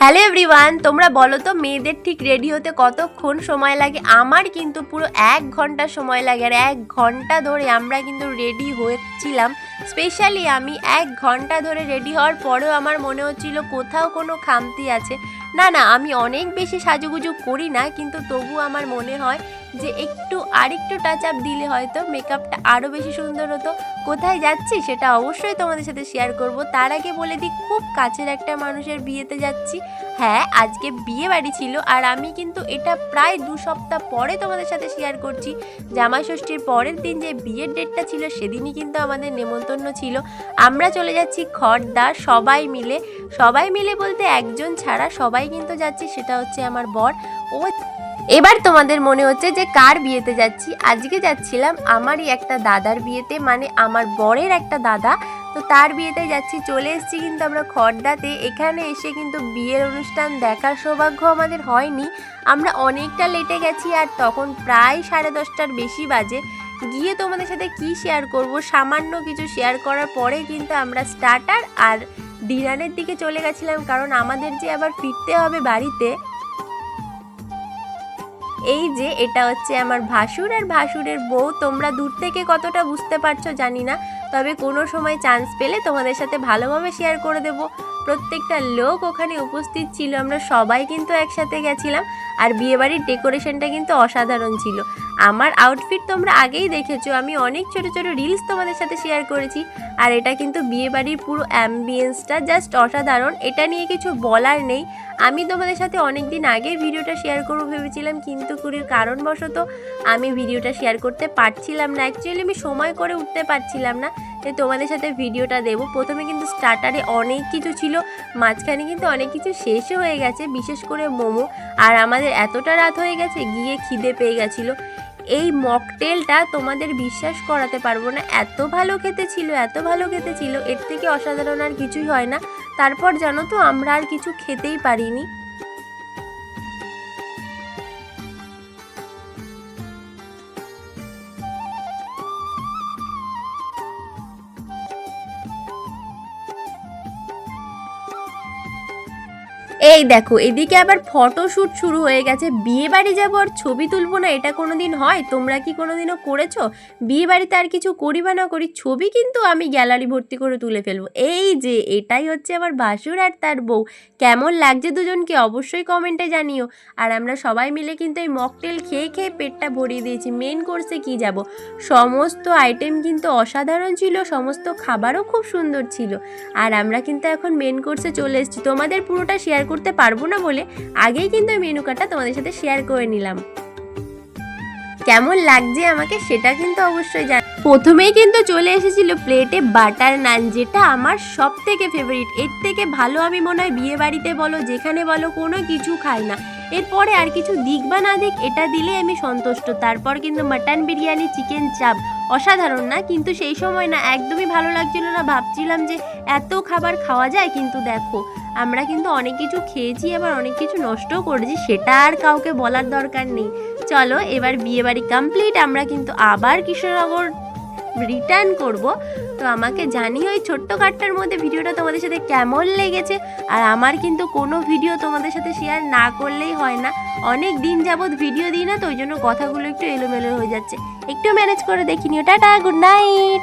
Hello everyone, তোমরা বলো তো মেয়েদের ঠিক রেডি হতে কতক্ষণ সময় লাগে? আমার কিন্তু পুরো এক ঘণ্টা সময় লাগে আর এক ঘণ্টা ধরে আমরা কিন্তু রেডি হয়েছিলাম স্পেশালি আমি এক ঘণ্টা ধরে রেডি হওয়ার পরেও আমার মনে হচ্ছিল কোথাও কোনো খামতি আছে। না না, আমি অনেক বেশি সাজুগুজু করি না, কিন্তু তবু আমার মনে হয় যে একটু আরেকটু টাচ আপ দিলে হয়তো মেকআপটা আরও বেশি সুন্দর হতো। কোথায় যাচ্ছি সেটা অবশ্যই তোমাদের সাথে শেয়ার করব। তার আগে বলে দিই, খুব কাছের একটা মানুষের বিয়েতে যাচ্ছি। হ্যাঁ আজকে বিয়ে বাড়ি ছিল আর আমি কিন্তু এটা প্রায় দু সপ্তাহ পরে তোমাদের সাথে শেয়ার করছি। জামাই ষষ্ঠীর পরের দিন যে বিয়ের ডেটটা ছিল সেদিনই কিন্তু আমাদের নেমন্তন্ন ছিল। আমরা চলে যাচ্ছি খড়দা, সবাই মিলে। সবাই মিলে বলতে একজন ছাড়া সবাই কিন্তু যাচ্ছি, সেটা হচ্ছে আমার বর। ও এবার তোমাদের মনে হচ্ছে যে কার বিয়েতে যাচ্ছি? আজকে যাচ্ছিলাম আমারই একটা দাদার বিয়েতে মানে আমার বরের একটা দাদা। তো তার বিয়েতে যাচ্ছি, চলে এসেছি কিন্তু আমরা খড়দাতে। এখানে এসে কিন্তু বিয়ের অনুষ্ঠান দেখার সৌভাগ্য আমাদের হয়নি। আমরা অনেকটা লেটে গেছি আর তখন প্রায় সাড়ে দশটার বেশি বাজে। গিয়ে তোমাদের সাথে কি শেয়ার করব? সামান্য কিছু শেয়ার করার পরে কিন্তু আমরা স্টার্টার আর ডিনারের দিকে চলে গেছিলাম, কারণ আমাদের যে আবার ফিরতে হবে বাড়িতে, এই যে এটা হচ্ছে আমার ভাসুর, আর ভাসুরের বউ। তোমরা দূর থেকে কতটা বুঝতে পারছ জানি না, তবে কোনো সময় চান্স পেলে তোমাদের সাথে ভালোভাবে শেয়ার করে দেব। প্রত্যেকটা লোক ওখানে উপস্থিত ছিল, আমরা সবাই কিন্তু একসাথে গেছিলাম, আর বিয়েবাড়ির ডেকোরেশনটা কিন্তু অসাধারণ ছিল। আমার আউটফিট তোমরা আগেই দেখেছ। আমি অনেক ছোট ছোট রিলস তোমাদের সাথে শেয়ার করেছি। আর এটা কিন্তু বিয়েবাড়ির পুরো অ্যাম্বিয়েন্সটা জাস্ট অসাধারণ। এটা নিয়ে কিছু বলার নেই। আমি তোমাদের সাথে অনেক দিন আগে ভিডিওটা শেয়ার করব ভেবেছিলাম, কিন্তু কুড়ির কারণবশত আমি ভিডিওটা শেয়ার করতে পারছিলাম না। অ্যাকচুয়ালি আমি সময় করে উঠতে পারছিলাম না, তাই তোমাদের সাথে ভিডিওটা দেবো। প্রথমে কিন্তু স্টার্টারে অনেক কিছু ছিল, মাঝখানে কিন্তু অনেক কিছু শেষও হয়ে গেছে, বিশেষ করে মোমো। আর আমাদের এতটা রাত হয়ে গেছে, গিয়ে খিদে পেয়ে গেছিল। এই মকটেলটা তোমাদের বিশ্বাস করাতে পারব না। এত ভালো খেতে ছিল, এত ভালো খেতে ছিল, এর থেকে অসাধারণ আর কিছুই হয় না। তারপর জানো তো, আমরা আর কিছু খেতেই পারিনি। এই দেখো, এদিকে আবার ফটোশ্যুট শুরু হয়ে গেছে। বিয়ে বাড়ি যাব আর ছবি তুলবো না, এটা কোনো দিন হয়? তোমরা কি কোনো দিনও করেছ? বিয়ে বাড়িতে আর কিছু করি বা না করি, ছবি কিন্তু আমি গ্যালারি ভর্তি করে তুলে ফেলব। এই যে, এটাই হচ্ছে আমার বাসুর আর তার বউ। কেমন লাগছে দুজনকে অবশ্যই কমেন্টে জানিও। আর আমরা সবাই মিলে কিন্তু এই মকটেল খেয়ে খেয়ে পেটটা ভরিয়ে দিয়েছি। মেন কোর্সে কি যাব? সমস্ত আইটেম কিন্তু অসাধারণ ছিল, সমস্ত খাবারও খুব সুন্দর ছিল। আর আমরা কিন্তু এখন মেন কোর্সে চলে এসেছি। তোমাদের পুরোটা শেয়ার করতে পারব না বলে আগেই কিন্তু ওই মেনু কার্ডটা তোমাদের সাথে শেয়ার করে নিলাম। কেমন লাগছে আমাকে সেটা কিন্তু অবশ্যই জান প্রথমেই কিন্তু চলে এসেছিল প্লেটে বাটার নান যেটা আমার সব থেকে ফেভারিট এর থেকে ভালো আমি মনে হয় বিয়ে বাড়িতে বলো, যেখানে বলো, কোনো কিছু খাই না। এরপরে আর কিছু দিক বা না দিক, এটা দিলে আমি সন্তুষ্ট। তারপর কিন্তু মাটন বিরিয়ানি চিকেন চাপ অসাধারণ না? কিন্তু সেই সময় না, একদমই ভালো লাগছিল না। ভাবছিলাম যে এত খাবার খাওয়া যায়, কিন্তু দেখো আমরা কিন্তু অনেক কিছু খেয়েছি, আবার অনেক কিছু নষ্টও করেছি, সেটা আর কাউকে বলার দরকার নেই। চলো, এবার বিয়ে বাড়ি কমপ্লিট আমরা কিন্তু আবার কৃষ্ণনগর রিটার্ন করব। তো আমাকে জানিও ওই ছোট্ট কার্ডটার মধ্যে ভিডিওটা তোমাদের সাথে কেমন লেগেছে, আর আমার কিন্তু কোনো ভিডিও তোমাদের সাথে শেয়ার না করলেই হয় না। অনেক দিন যাবৎ ভিডিও দিই না, তো ওই জন্য কথাগুলো একটু এলোমেলো হয়ে যাচ্ছে। একটু ম্যানেজ করে দেখিনি টাটা গুড নাইট